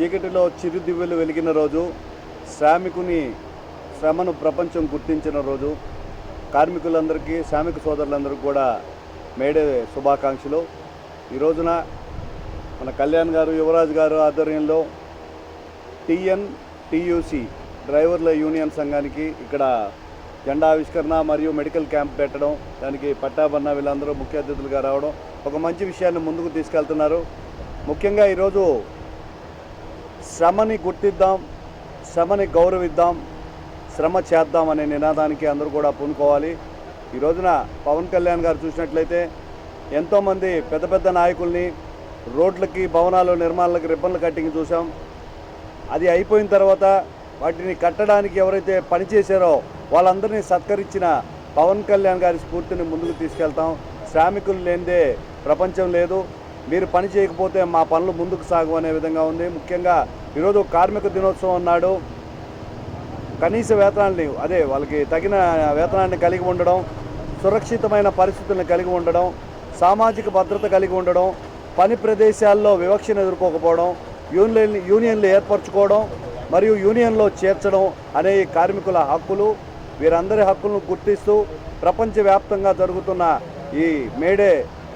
చీకటిలో చిరుదివ్వెలు వెలిగిన రోజు శ్రామికుని శ్రమను ప్రపంచం గుర్తించిన రోజు. కార్మికులందరికీ శ్రామిక సోదరులందరికీ కూడా మేడే శుభాకాంక్షలు. ఈ రోజున మన కళ్యాణ్ గారు యువరాజ్ గారు ఆధ్వర్యంలో టిఎన్ టియుసి డ్రైవర్ల యూనియన్ సంఘానికి ఇక్కడ జెండా ఆవిష్కరణ మరియు మెడికల్ క్యాంప్ పెట్టడం దానికి పట్టాభన్న వీళ్ళందరూ ముఖ్య అతిథులుగా రావడం ఒక మంచి విషయాన్ని ముందుకు తీసుకెళ్తున్నారు. ముఖ్యంగా ఈరోజు శ్రమని గుర్తిద్దాం శ్రమని గౌరవిద్దాం శ్రమ చేద్దాం అనే నినాదానికి అందరూ కూడా పూనుకోవాలి. ఈ రోజున పవన్ కళ్యాణ్ గారు చూసినట్లయితే ఎంతోమంది పెద్ద పెద్ద నాయకుల్ని రోడ్లకి భవనాలు నిర్మాణాలకు రిబ్బన్లు కట్టింగ్ చూసాం అది అయిపోయిన తర్వాత వాటిని కట్టడానికి ఎవరైతే పనిచేశారో వాళ్ళందరినీ సత్కరించిన పవన్ కళ్యాణ్ గారి స్ఫూర్తిని ముందుకు తీసుకెళ్తాం. శ్రామికులు లేనిదే ప్రపంచం లేదు. మీరు పని చేయకపోతే మా పనులు ముందుకు సాగు అనే విధంగా ఉంది. ముఖ్యంగా ఈరోజు కార్మిక దినోత్సవం నాడు కనీస వేతనాన్ని అదే వాళ్ళకి తగిన వేతనాన్ని కలిగి ఉండడం సురక్షితమైన పరిస్థితులను కలిగి ఉండడం సామాజిక భద్రత కలిగి ఉండడం పని ప్రదేశాల్లో వివక్షను ఎదుర్కోకపోవడం యూనియన్ యూనియన్లు ఏర్పరచుకోవడం మరియు యూనియన్లో చేర్చడం అనే కార్మికుల హక్కులు వీరందరి హక్కులను గుర్తిస్తూ ప్రపంచవ్యాప్తంగా జరుగుతున్న ఈ మేడే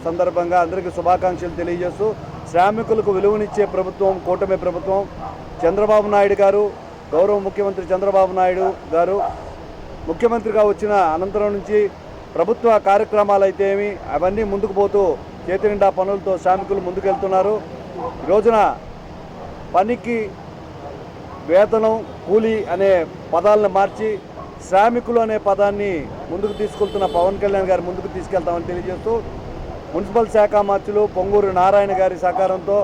సందర్భంగా అందరికీ శుభాకాంక్షలు తెలియజేస్తూ శ్రామికులకు విలువనిచ్చే ప్రభుత్వం కూటమి ప్రభుత్వం చంద్రబాబు నాయుడు గారు గౌరవ ముఖ్యమంత్రి చంద్రబాబు నాయుడు గారు ముఖ్యమంత్రిగా వచ్చిన అనంతరం నుంచి ప్రభుత్వ కార్యక్రమాలు అయితే ఏమి అవన్నీ ముందుకు పోతూ చేతి నిండా పనులతో శ్రామికులు ముందుకెళ్తున్నారు. రోజున పనికి వేతనం కూలీ అనే పదాలను మార్చి శ్రామికులు అనే పదాన్ని ముందుకు తీసుకెళ్తున్న పవన్ కళ్యాణ్ గారు ముందుకు తీసుకెళ్తామని తెలియజేస్తూ మున్సిపల్ శాఖ మంత్రులు పొంగూరు నారాయణ గారి సహకారంతో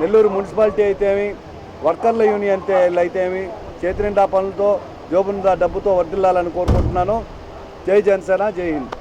నెల్లూరు మున్సిపాలిటీ అయితేమి వర్కర్ల యూనియన్ అయితేమి చేతి నిండా పనులతో జోబు డబ్బుతో వర్దిల్లాలని కోరుకుంటున్నాను. జై జనసేన జై హింద్.